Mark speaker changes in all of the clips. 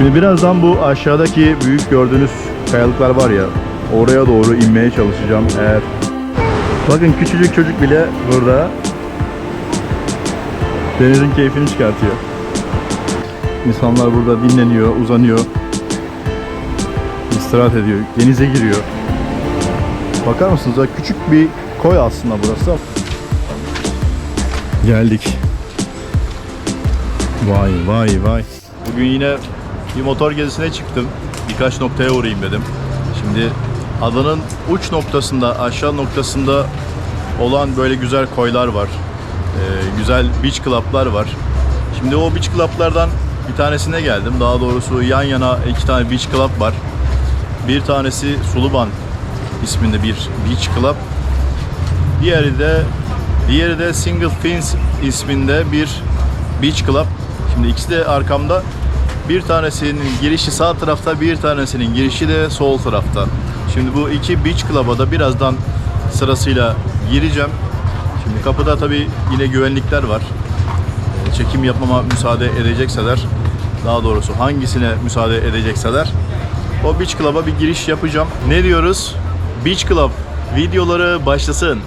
Speaker 1: Şimdi birazdan bu aşağıdaki büyük gördüğünüz kayalıklar var ya oraya doğru inmeye çalışacağım eğer Bakın küçücük çocuk bile burada denizin keyfini çıkartıyor. İnsanlar burada dinleniyor, uzanıyor. istirahat ediyor, denize giriyor. Bakar mısınız? Küçük bir koy aslında burası. Geldik. Vay vay vay. Bugün yine bir motor gezisine çıktım. Birkaç noktaya uğrayayım dedim. Şimdi adanın uç noktasında, aşağı noktasında olan böyle güzel koylar var. Ee, güzel beach club'lar var. Şimdi o beach club'lardan bir tanesine geldim. Daha doğrusu yan yana iki tane beach club var. Bir tanesi Suluban isminde bir beach club. Diğeri de diğeri de Single Fins isminde bir beach club. Şimdi ikisi de arkamda. Bir tanesinin girişi sağ tarafta, bir tanesinin girişi de sol tarafta. Şimdi bu iki beach club'a da birazdan sırasıyla gireceğim. Şimdi kapıda tabii yine güvenlikler var. Ee, Çekim yapmama müsaade edecekseler, daha doğrusu hangisine müsaade edecekseler o Beach Club'a bir giriş yapacağım. Ne diyoruz? Beach Club videoları başlasın.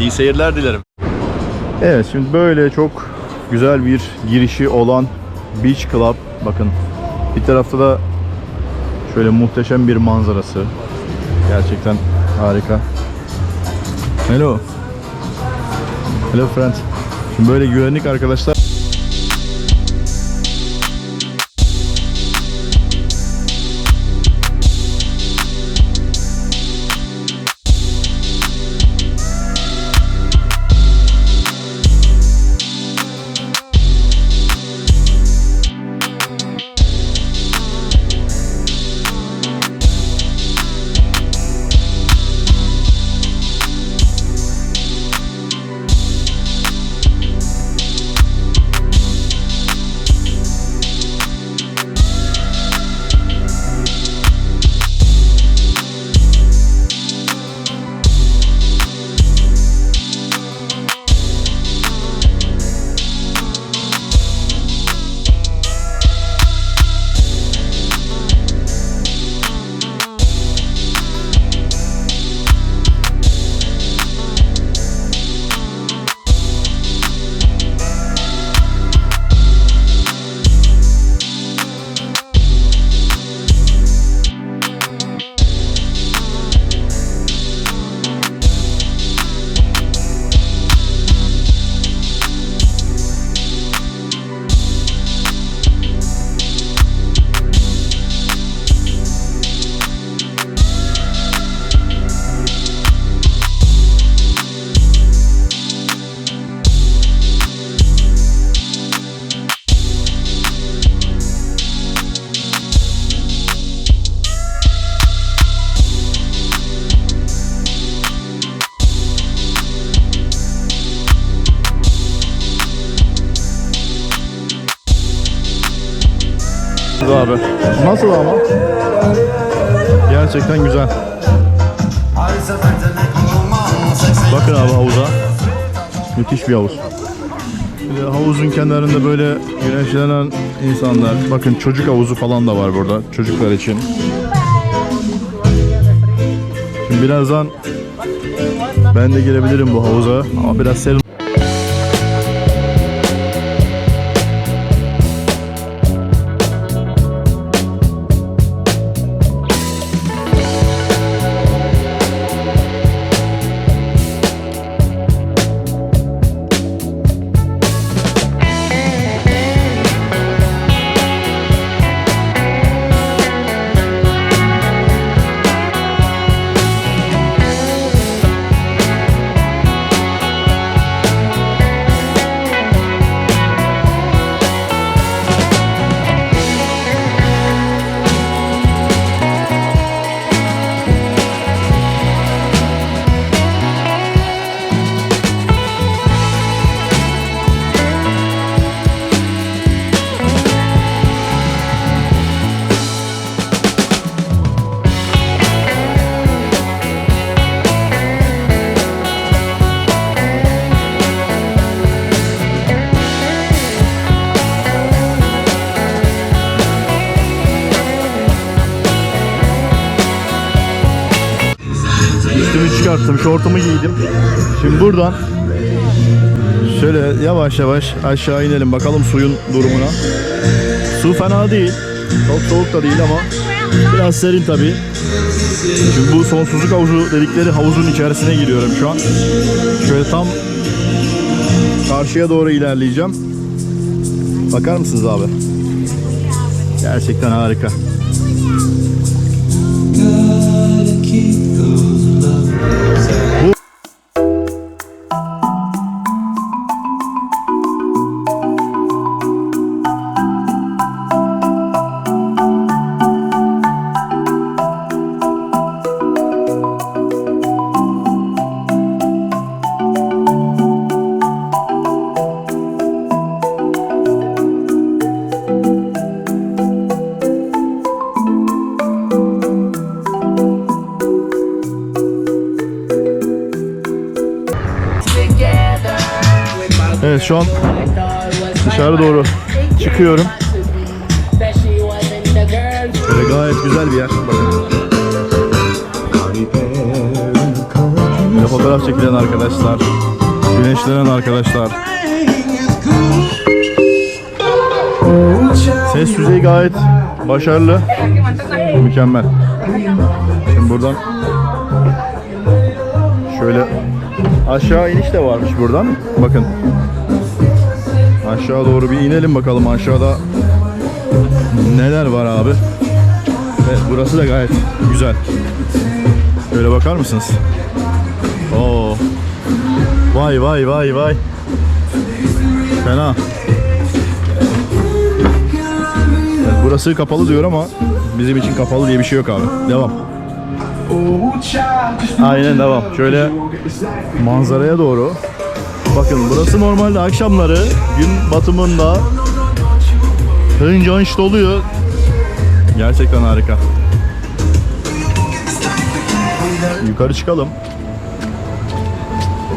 Speaker 1: İyi seyirler dilerim. Evet şimdi böyle çok güzel bir girişi olan Beach Club. Bakın bir tarafta da şöyle muhteşem bir manzarası. Gerçekten harika. Hello. Hello friend. Şimdi böyle güvenlik arkadaşlar. Abi. Nasıl ama? Gerçekten güzel. Bakın abi havuza. Müthiş bir havuz. Bir havuzun kenarında böyle güneşlenen insanlar. Bakın çocuk havuzu falan da var burada çocuklar için. Şimdi birazdan ben de girebilirim bu havuza ama biraz serin. Çıkarttım, şortumu giydim. Şimdi buradan şöyle yavaş yavaş aşağı inelim bakalım suyun durumuna. Su fena değil. Çok soğuk da değil ama biraz serin tabii. Şimdi bu sonsuzluk havuzu dedikleri havuzun içerisine giriyorum şu an. Şöyle tam karşıya doğru ilerleyeceğim. Bakar mısınız abi? Gerçekten harika. So Evet şu an dışarı doğru çıkıyorum. Böyle gayet güzel bir yer. Böyle fotoğraf çekilen arkadaşlar, güneşlenen arkadaşlar. Ses düzeyi gayet başarılı, mükemmel. Şimdi buradan şöyle aşağı iniş de varmış buradan. Bakın. Aşağı doğru bir inelim bakalım aşağıda neler var abi. Evet burası da gayet güzel. Şöyle bakar mısınız? Oo. Vay vay vay vay. Fena. Evet, burası kapalı diyor ama bizim için kapalı diye bir şey yok abi. Devam. Aynen devam. Şöyle manzaraya doğru. Bakın burası normalde akşamları gün batımında hınca hınç doluyor. Gerçekten harika. Yukarı çıkalım.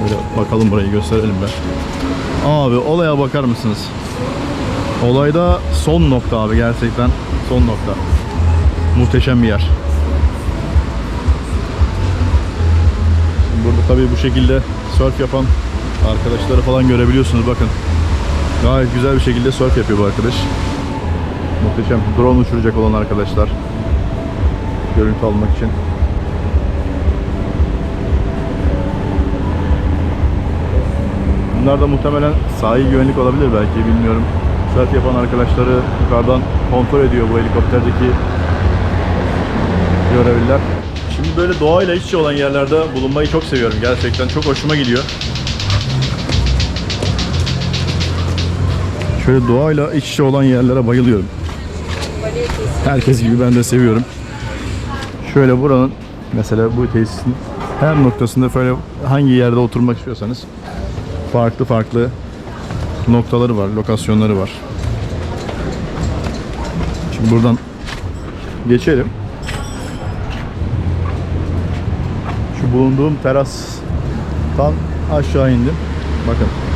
Speaker 1: Böyle bakalım burayı gösterelim be. Abi olaya bakar mısınız? Olayda son nokta abi gerçekten son nokta. Muhteşem bir yer. Burada tabii bu şekilde surf yapan arkadaşları falan görebiliyorsunuz bakın. Gayet güzel bir şekilde surf yapıyor bu arkadaş. Muhteşem. Drone uçuracak olan arkadaşlar. Görüntü almak için. Bunlar da muhtemelen sahil güvenlik olabilir belki bilmiyorum. Surf yapan arkadaşları yukarıdan kontrol ediyor bu helikopterdeki görevliler. Şimdi böyle doğayla iç içe olan yerlerde bulunmayı çok seviyorum. Gerçekten çok hoşuma gidiyor. Şöyle doğayla iç içe olan yerlere bayılıyorum. Herkes gibi ben de seviyorum. Şöyle buranın mesela bu tesisin her noktasında böyle hangi yerde oturmak istiyorsanız farklı farklı noktaları var, lokasyonları var. Şimdi buradan geçelim. Şu bulunduğum terastan aşağı indim. Bakın.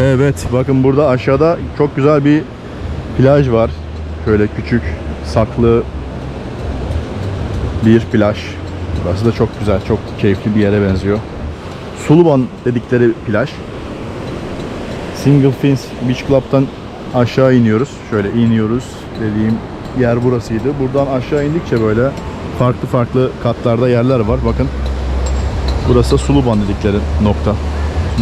Speaker 1: Evet, bakın burada aşağıda çok güzel bir plaj var. Şöyle küçük, saklı bir plaj. Burası da çok güzel, çok keyifli bir yere benziyor. Suluban dedikleri plaj. Single Fins Beach Club'tan aşağı iniyoruz. Şöyle iniyoruz dediğim yer burasıydı. Buradan aşağı indikçe böyle farklı farklı katlarda yerler var. Bakın. Burası Suluban dedikleri nokta.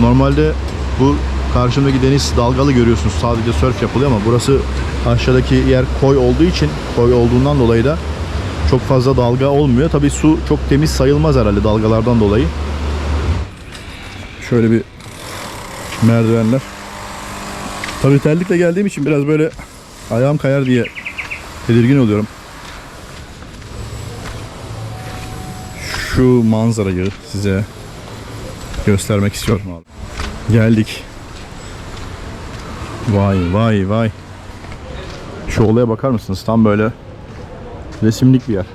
Speaker 1: Normalde bu karşımdaki deniz dalgalı görüyorsunuz. Sadece surf yapılıyor ama burası aşağıdaki yer koy olduğu için koy olduğundan dolayı da çok fazla dalga olmuyor. Tabii su çok temiz sayılmaz herhalde dalgalardan dolayı. Şöyle bir merdivenler. Tabii terlikle geldiğim için biraz böyle ayağım kayar diye tedirgin oluyorum. Şu manzarayı size göstermek istiyorum abi. Geldik. Vay vay vay. Şu olaya bakar mısınız? Tam böyle resimlik bir yer.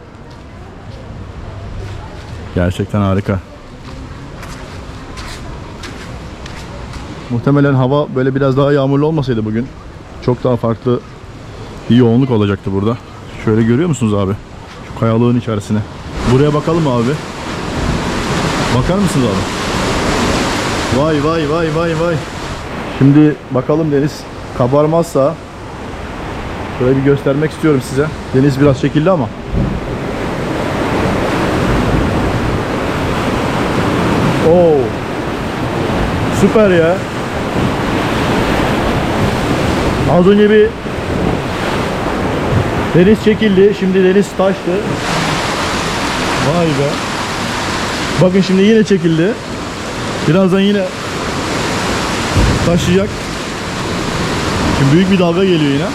Speaker 1: Gerçekten harika. Muhtemelen hava böyle biraz daha yağmurlu olmasaydı bugün çok daha farklı bir yoğunluk olacaktı burada. Şöyle görüyor musunuz abi? Şu kayalığın içerisine. Buraya bakalım abi. Bakar mısınız abi? Vay vay vay vay vay. Şimdi bakalım deniz kabarmazsa Şöyle bir göstermek istiyorum size. Deniz biraz çekildi ama. Oo. Süper ya. Az önce bir deniz çekildi. Şimdi deniz taştı. Vay be. Bakın şimdi yine çekildi. Birazdan yine taşıyacak. Şimdi büyük bir dalga geliyor yine.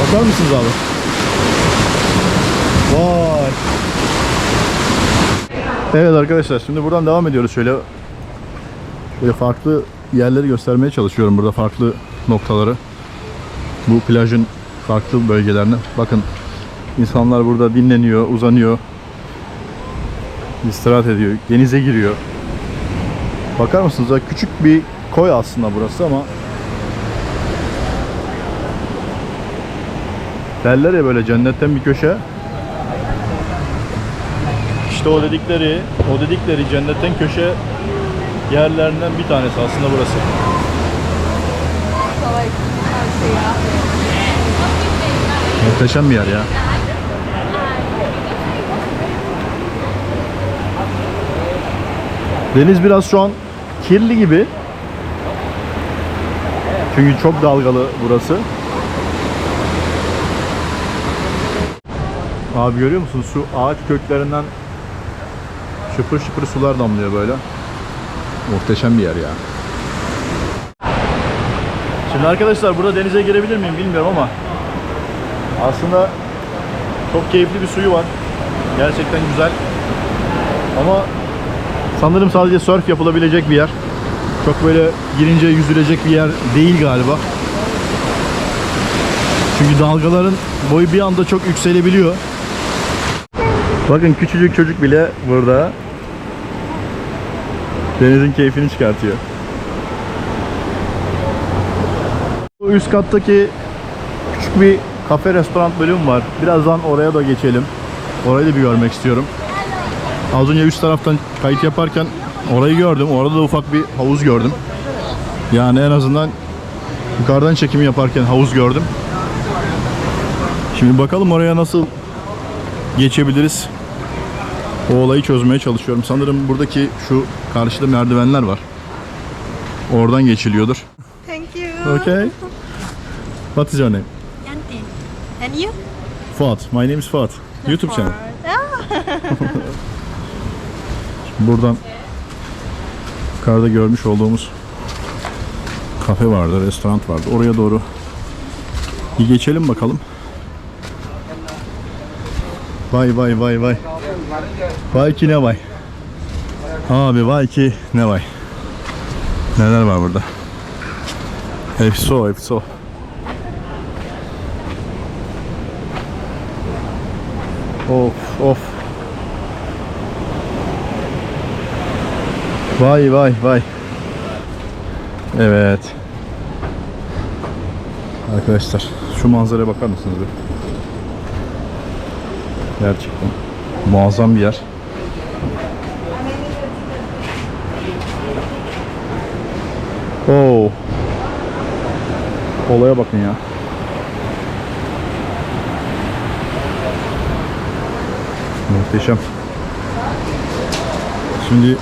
Speaker 1: Bakar mısınız abi? Vay. Evet arkadaşlar şimdi buradan devam ediyoruz şöyle şöyle farklı yerleri göstermeye çalışıyorum burada farklı noktaları bu plajın farklı bölgelerini bakın insanlar burada dinleniyor uzanıyor istirahat ediyor denize giriyor bakar mısınız ya küçük bir koy aslında burası ama derler ya böyle cennetten bir köşe işte o dedikleri, o dedikleri cennetten köşe yerlerinden bir tanesi aslında burası. Muhteşem bir yer ya. Deniz biraz şu an kirli gibi. Çünkü çok dalgalı burası. Abi görüyor musun? Su ağaç köklerinden şıpır şıpır sular damlıyor böyle. Muhteşem bir yer ya. Şimdi arkadaşlar burada denize girebilir miyim bilmiyorum ama aslında çok keyifli bir suyu var. Gerçekten güzel. Ama sanırım sadece surf yapılabilecek bir yer. Çok böyle girince yüzülecek bir yer değil galiba. Çünkü dalgaların boyu bir anda çok yükselebiliyor. Bakın küçücük çocuk bile burada denizin keyfini çıkartıyor. Bu üst kattaki küçük bir kafe restoran bölüm var. Birazdan oraya da geçelim. Orayı da bir görmek istiyorum. Az önce üst taraftan kayıt yaparken orayı gördüm. Orada da ufak bir havuz gördüm. Yani en azından yukarıdan çekimi yaparken havuz gördüm. Şimdi bakalım oraya nasıl geçebiliriz. O olayı çözmeye çalışıyorum. Sanırım buradaki şu karşıda merdivenler var. Oradan geçiliyordur.
Speaker 2: Thank you.
Speaker 1: Okay. What is your name?
Speaker 2: Yanti. And you?
Speaker 1: Fuat. My name is Fuat. YouTube channel. Buradan yukarıda görmüş olduğumuz kafe vardı, restoran vardı. Oraya doğru bir geçelim bakalım. Vay vay vay vay. Vay ki ne vay. Abi vay ki ne vay. Neler var burada? Efso efso. Of of. Vay vay vay. Evet. Arkadaşlar şu manzaraya bakar mısınız bir? Gerçekten muazzam bir yer. Oo. Olaya bakın ya. Muhteşem. Şimdi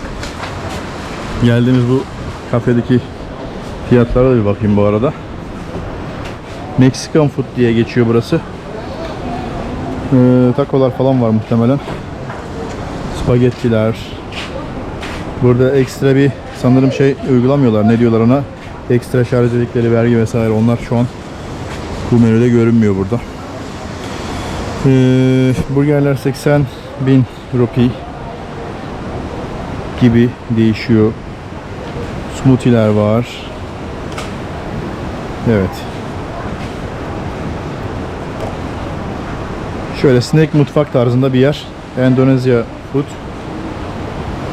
Speaker 1: geldiğimiz bu kafedeki fiyatlara da bir bakayım bu arada. Mexican food diye geçiyor burası. Ee, takolar falan var muhtemelen. Spagettiler. Burada ekstra bir sanırım şey uygulamıyorlar. Ne diyorlar ona? Ekstra şarj dedikleri vergi vesaire onlar şu an bu menüde görünmüyor burada. Ee, burgerler 80 bin rupi gibi değişiyor. Smoothie'ler var. Evet. Şöyle snack mutfak tarzında bir yer. Endonezya food.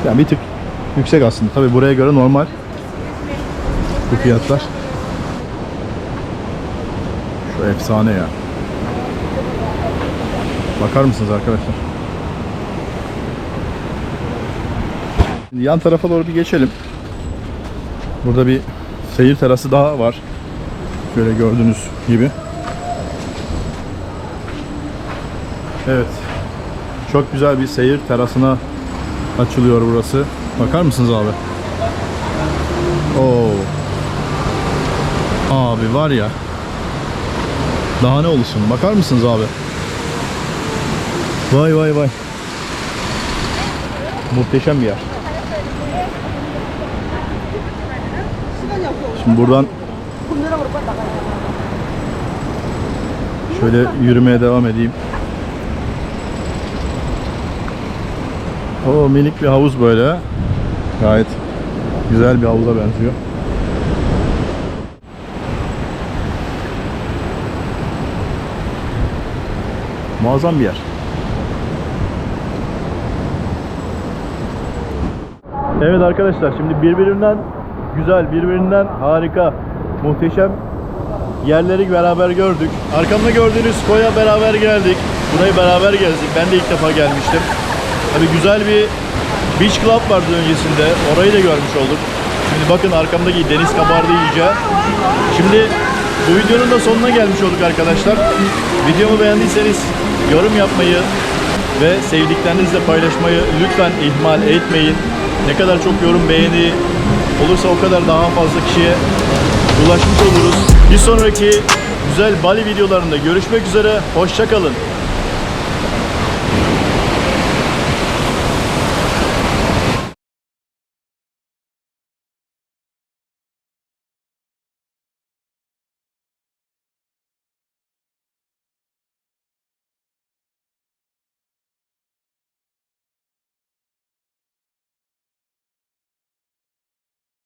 Speaker 1: Yani bir tık yüksek aslında. Tabi buraya göre normal. Bu fiyatlar. Şu efsane ya. Bakar mısınız arkadaşlar? Yan tarafa doğru bir geçelim. Burada bir seyir terası daha var. Şöyle gördüğünüz gibi. Evet. Çok güzel bir seyir terasına açılıyor burası. Bakar mısınız abi? Oo. Abi var ya. Daha ne olsun? Bakar mısınız abi? Vay vay vay. Muhteşem bir yer. Şimdi buradan şöyle yürümeye devam edeyim. O minik bir havuz böyle. Gayet güzel bir havuza benziyor. Muazzam bir yer. Evet arkadaşlar şimdi birbirinden güzel, birbirinden harika, muhteşem yerleri beraber gördük. Arkamda gördüğünüz koya beraber geldik. Burayı beraber gezdik. Ben de ilk defa gelmiştim. Tabi güzel bir beach club vardı öncesinde. Orayı da görmüş olduk. Şimdi bakın arkamdaki deniz kabardı iyice. Şimdi bu videonun da sonuna gelmiş olduk arkadaşlar. Videomu beğendiyseniz yorum yapmayı ve sevdiklerinizle paylaşmayı lütfen ihmal etmeyin. Ne kadar çok yorum beğeni olursa o kadar daha fazla kişiye ulaşmış oluruz. Bir sonraki güzel Bali videolarında görüşmek üzere. Hoşçakalın.